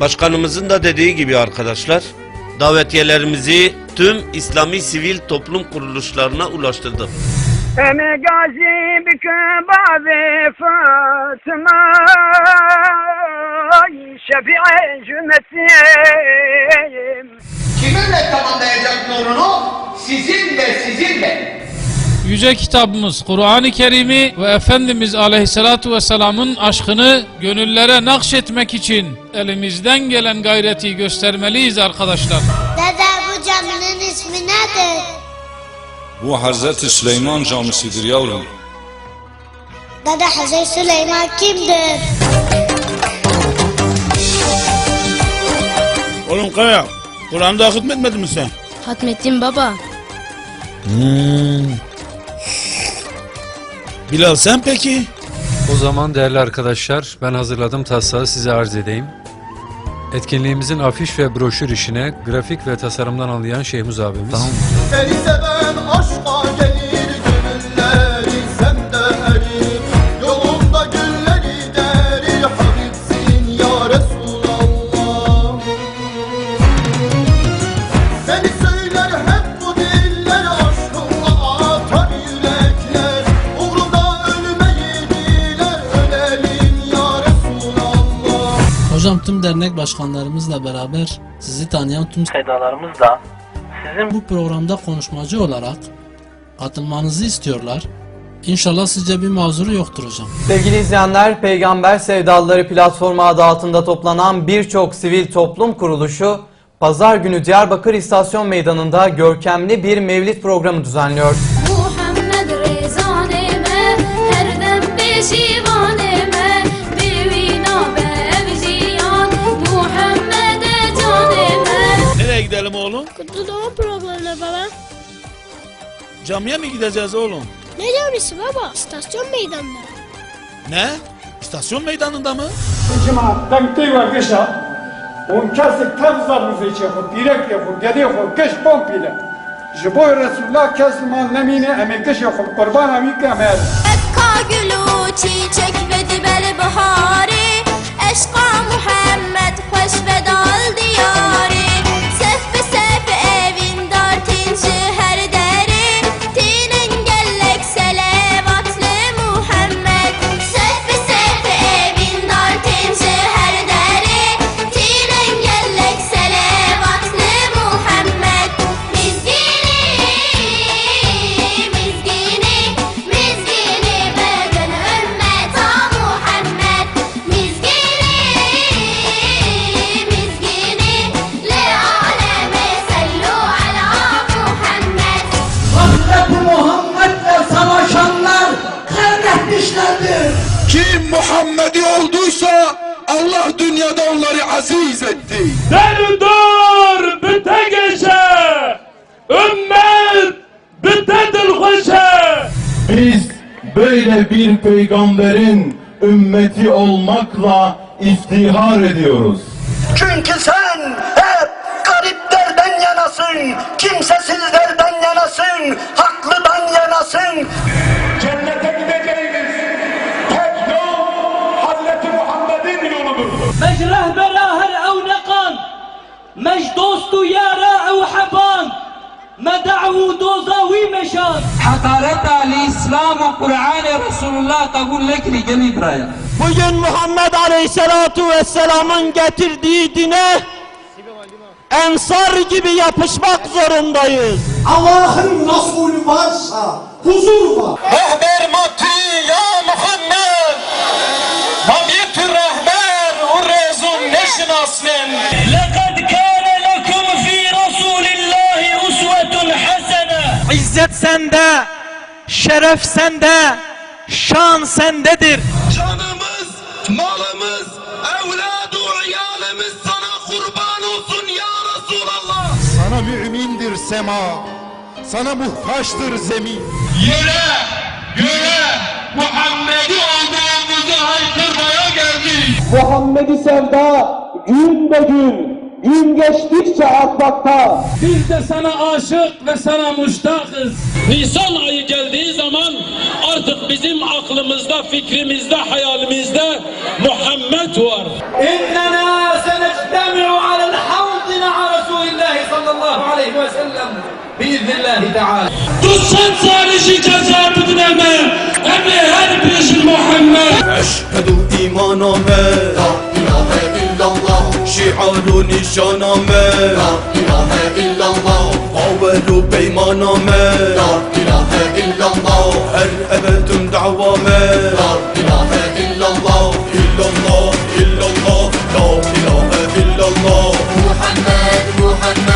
Başkanımızın da dediği gibi arkadaşlar, davetiyelerimizi tüm İslami sivil toplum kuruluşlarına ulaştırdık. Ene gazi bir kebabe Şefi'e cümletiyim Kiminle tamamlayacak nurunu? Sizinle, sizinle. Yüce kitabımız Kur'an-ı Kerim'i ve Efendimiz Aleyhisselatu Vesselam'ın aşkını gönüllere nakşetmek için elimizden gelen gayreti göstermeliyiz arkadaşlar. Dede bu caminin ismi nedir? Bu Hazreti Süleyman camisidir yavrum. Dede Hazreti Süleyman kimdir? Oğlum Kaya, Kur'an'da hükmetmedin mi sen? Hatmettin baba. Bilal sen peki? O zaman değerli arkadaşlar ben hazırladım taslağı size arz edeyim. Etkinliğimizin afiş ve broşür işine grafik ve tasarımdan anlayan Şeyhmuz abimiz. Seni seven aşka dernek başkanlarımızla beraber sizi tanıyan tüm Sedalarımız da sizin bu programda konuşmacı olarak katılmanızı istiyorlar. İnşallah sizce bir mazuru yoktur hocam. Sevgili izleyenler, Peygamber Sevdalıları platformu adı altında toplanan birçok sivil toplum kuruluşu Pazar günü Diyarbakır İstasyon Meydanı'nda görkemli bir mevlid programı düzenliyor. Muhammed Camiye mi gideceğiz oğlum? Ne camisi baba? İstasyon meydanında. Ne? İstasyon meydanında mı? Cuma, tanktı var kışa. Он касик там замузыче ход, директор ход, дядя ход, кэш помпиле. Жбой Resulullah kesman nemine emek kışı hop kurban amik emel. Eska gülü çiçek ve dibeli bahari. Eşka Muhammed. Allah dünyada onları aziz etti. Derdar bite geçe, ümmet bitedir hoşe. Biz böyle bir peygamberin ümmeti olmakla iftihar ediyoruz. Çünkü sen hep gariplerden yanasın, kimsesizlerden yanasın, haklıdan yanasın. dostu yara ev heban me da'vu doza vi meşan hakareta li İslam ve Kur'an Resulullah kabul lekli gel İbrahim Bugün Muhammed Aleyhisselatu Vesselam'ın getirdiği dine ensar gibi yapışmak zorundayız. Allah'ın Resulü varsa huzur var. Rehber mutlu ya Muhammed. İzzet sende, şeref sende, şan sendedir. Canımız, malımız, evladı, iyalimiz sana kurban olsun ya Resulallah. Sana mümindir sema, sana muhtaçtır zemin. Yere, göre, Muhammed'i olduğumuzu haykırmaya geldik. Muhammed'i sevda gün be gün, Gün geçtikçe artmakta. Biz de sana aşık ve sana muştakız. Nisan ayı geldiği zaman artık bizim aklımızda, fikrimizde, hayalimizde Muhammed var. İnnena senectemi'u alel havdina ala Resulillahi sallallahu aleyhi ve sellem. Biiznillahü teala. Tutsan salişi cezabıdın eme. Eme her bir şey Muhammed. Eşhedü imaname. شعار و نشانمه لا اله الا الله. باور بيمانا ما لا اله الا الله. هل هر دعوة ما لا اله الا الله. الا الله الا الله لا اله الا الله. محمد محمد.